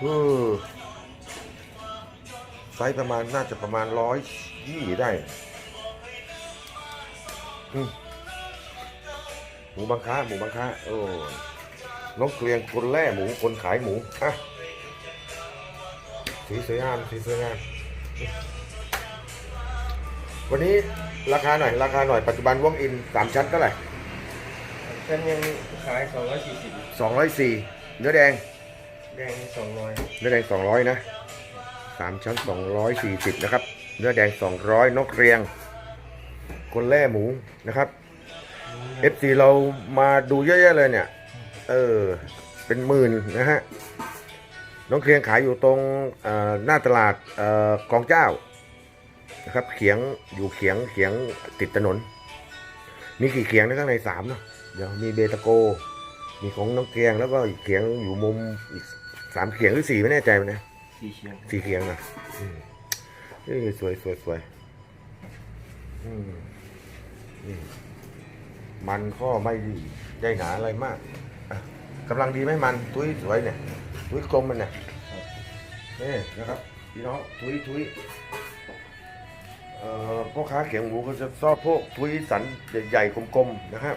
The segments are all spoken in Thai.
เออไซส์ประมาณน่าจะประมาณร้อยยี่ได้อืมหมูบังค้าหมูบังค้าโอ้น้องเกลียงคนแล่หมูคนขายหมูอะสีสวยงามสีสวยงามวันนี้ราคาหน่อย ราคาหน่อยปัจจุบันวองอินสามชั้นเท่าไหร่ฉันยังขายสองร้อยสี่สิบสองร้อยสี่ เนื้อแดง แดงสองร้อยเนื้อแดงสองร้อยนะสามชั้นสองร้อยสี่สิบนะครับ เนื้อแดงสองร้อยนกเรียง คนแล่หมูนะครับ FC เรามาดูเยอะแยะเลยเนี่ย เออ เป็นหมื่นนะฮะ น้องเคียงขายอยู่ตรงเอ่อหน้าตลาดเอ่อกองเจ้านะครับ เขียงอยู่เขียงเขียงติดถนน มีกี่เขียงนะข้างในสามเนาะเดี๋ยวมีเบตาโก มีของน้องเกียงแล้วก็อีกเขียงอยู่มุมอีกสามเขียงหรือสี่ไม่แน่ใจมันนะสี่เชียงสี่เขียงนะอืมเอ้ยสวยสวยสวยอืมนี่มันข้อไม่ดีได้หนาอะไรมากอะกำลังดีไหมมันตุ้ยสวยเนี่ยตุ้ยกลมมันเนี่ยนี่นะครับพี่น้องตุ้ยตุ้ยเอ่อพ่อค้าเขียงหมูเขาจะชอบพวกตุ้ยสันใหญ่ๆกลมๆนะครับ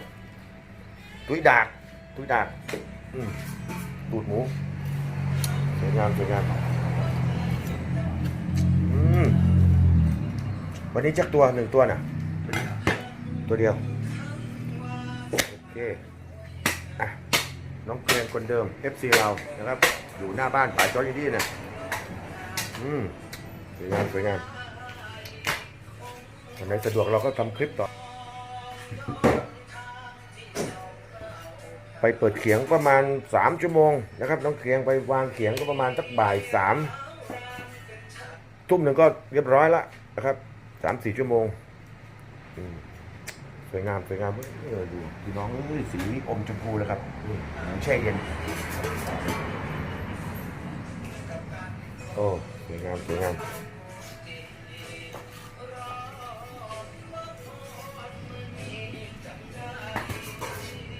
ตุ้ยดาก ตุ้ยดากอืมตูดหมูสวยงามสวยงามวันนี้จักตัวหนึ่งตัวน่ะ ตัวเดียว โอเคอะน้องเกรียนคนเดิม FC เรานะครับ อยู่หน้าบ้านป่าจอยยี่ดีนะอืมสวยงามสวยงามวันไหนสะดวกเราก็ทำคลิปต่อ ไปเปิดเขียงประมาณ 3 ชั่วโมงนะครับน้องเขียงไปวางเขียงก็ประมาณสักบ่ายสามทุ่มหนึ่งก็เรียบร้อยละนะครับสามสี่ชั่วโมงสวยงามสวยงามเออดูพี่น้องเอ้ยสีอมชมพูเลยครับนี่แช่เย็นโอ้สวยงามสวยงาม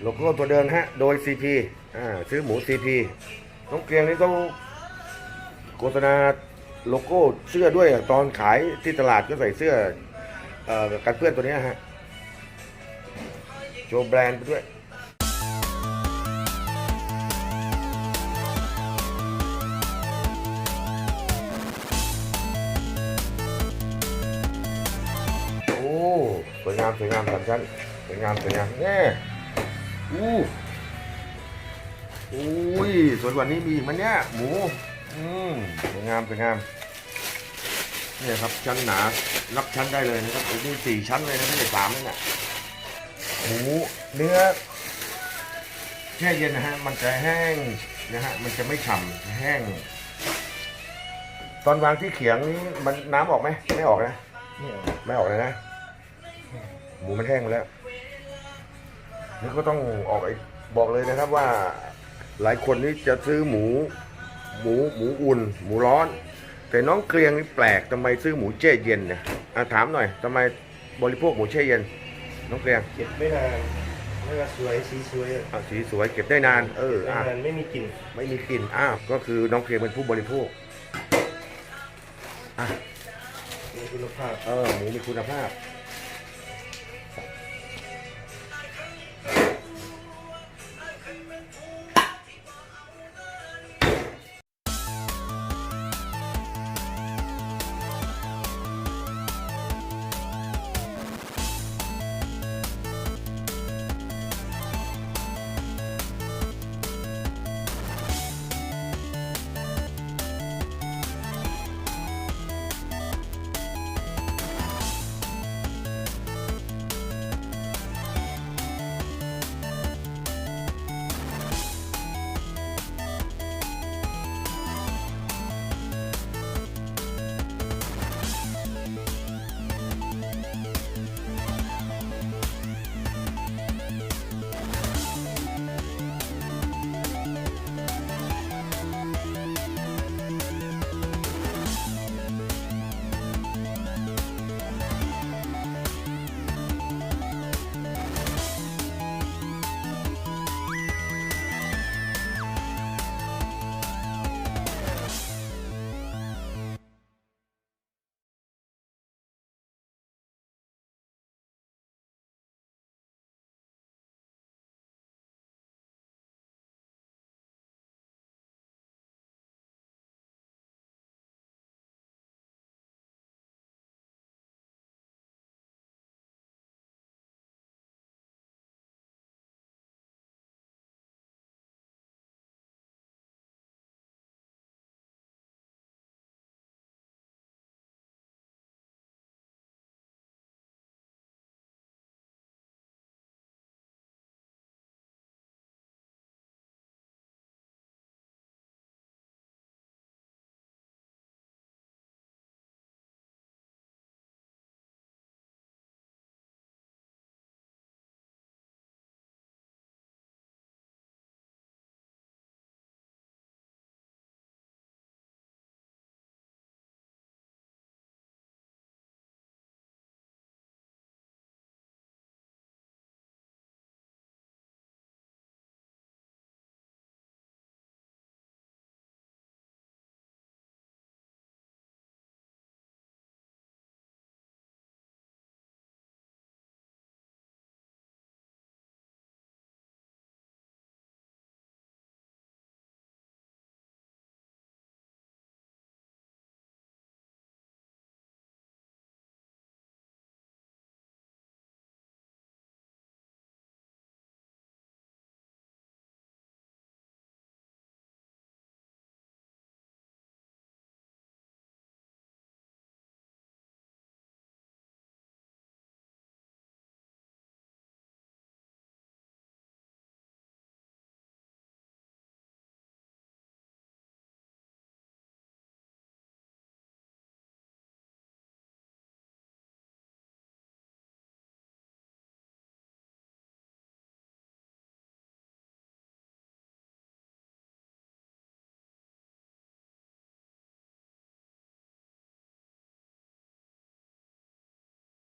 โลโก้ตัวเดิมฮะ โดย CP อ่าซื้อหมู CP น้องเกรียงนี่ต้องโฆษณาโลโก้เสื้อด้วยตอนขายที่ตลาดก็ใส่เสื้ออกันเพื่อนตัวเนี้ยฮะ โชว์แบรนด์ไปด้วยโอ้สวยงามสวยงามสามชั้นสวยงามสวยงามแน่ อู้อุ้ยสวยกว่านี้มีอีกมั้ยเนี่ยหมู อืมสวยงามสวยงามเนี่ยครับชั้นหนานับชั้นได้เลยนะครับโอ้นี่สี่ชั้นเลยนะไม่ใช่สามนะเนี่ยหมูเนื้อแช่เย็นนะฮะมันจะแห้งนะฮะมันจะไม่ฉ่ำแห้ง ตอนวางที่เขียงนี้มันน้ำออกไหมไม่ออกนะนี่ไม่ออกเลยนะหมูมันแห้งหมดแล้ว นี่ก็ต้องออกไอ้บอกเลยนะครับว่าหลายคนนี่จะซื้อหมู หมูหมูอุ่น หมูร้อน แต่น้องเกรียงนี่แปลกทำไมซื้อหมูแช่เย็นเนี่ยอะถามหน่อยทำไมบริโภคหมูแช่เย็น น้องเกรียงเก็บไม่นานไม่ว่าสวยสีสวยอะสีสวยเก็บได้นาน เออไม่อะนานไม่มีกลิ่นไม่มีกลิ่นอ้าวก็คือน้องเกรียงเป็นผู้บริโภคอะมีคุณภาพเออหมูมีคุณภาพ